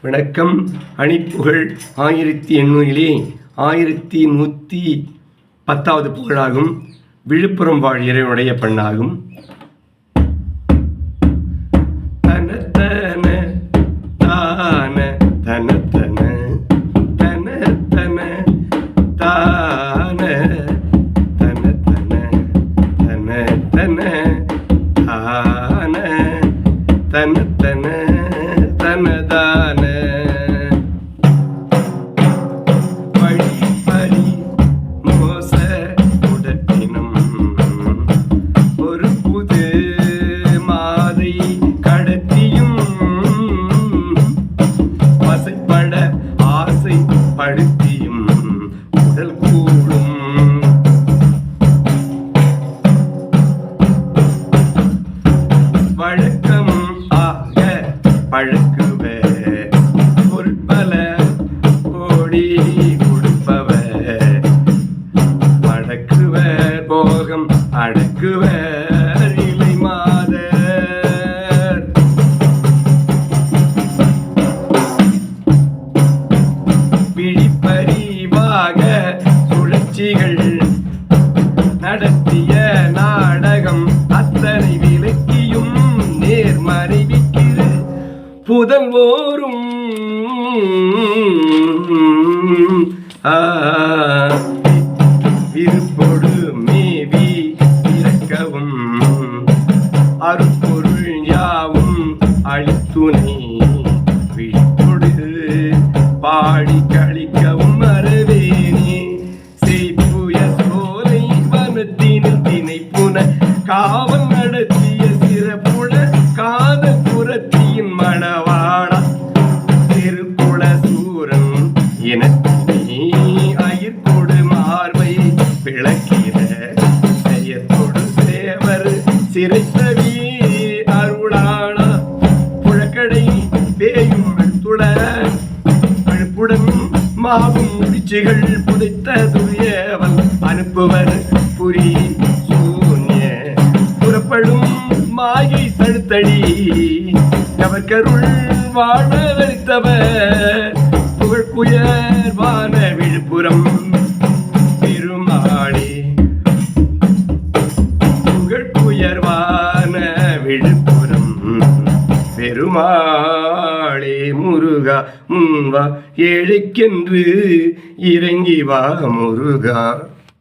வணக்கம். அணிப்புகழ் ஆயிரத்தி எண்ணூறிலே ஆயிரத்தி நூற்றி பத்தாவது புகழாகும். விழுப்புரம் வாழ் இறைவனுடைய பெண்ணாகும். தனத்தன தான தனத்தன தனத்தன தான தனத்தன தனத்தன தான தன படுத்தியும் உடல் கூடும். வழக்கம் ஆக பழக்குவே. சுழற்சிகள் நடத்திய நாடகம் அத்தனை விலக்கியும் நேர்மறைவிக்கிற புதல்வோரும் இருப்பொடு மேவி இறக்கவும் அருப்பொருள் யாவும் அழித்துணை. விழிப்பொடு பாடி கழிக்கவும் திணைப்புன காவல் நடத்திய சிறப்புல காதல் புறத்தியின் மணவாடா திருக்குள சூரன் என அயிர்கொடு மார்பை விளக்கிற செயற்கொடு சேவர் சிறைத்தவி அருளானா புழக்கடை பேயும் துள அழுப்புடன் மாவும் முடிச்சுகள் புதைத்த துயவன் அனுப்புவர் புரியும் புறப்படும் மாயை தடுத்தடி எவர்கருள் வாழ வரித்தவர் புகழ்புயர்வான விழுப்புரம் பெருமாளே புகழ்குயர்வான விழுப்புரம் பெருமாளே முருகா முன்வா ஏழைக்கென்று இறங்கி வா முருகா.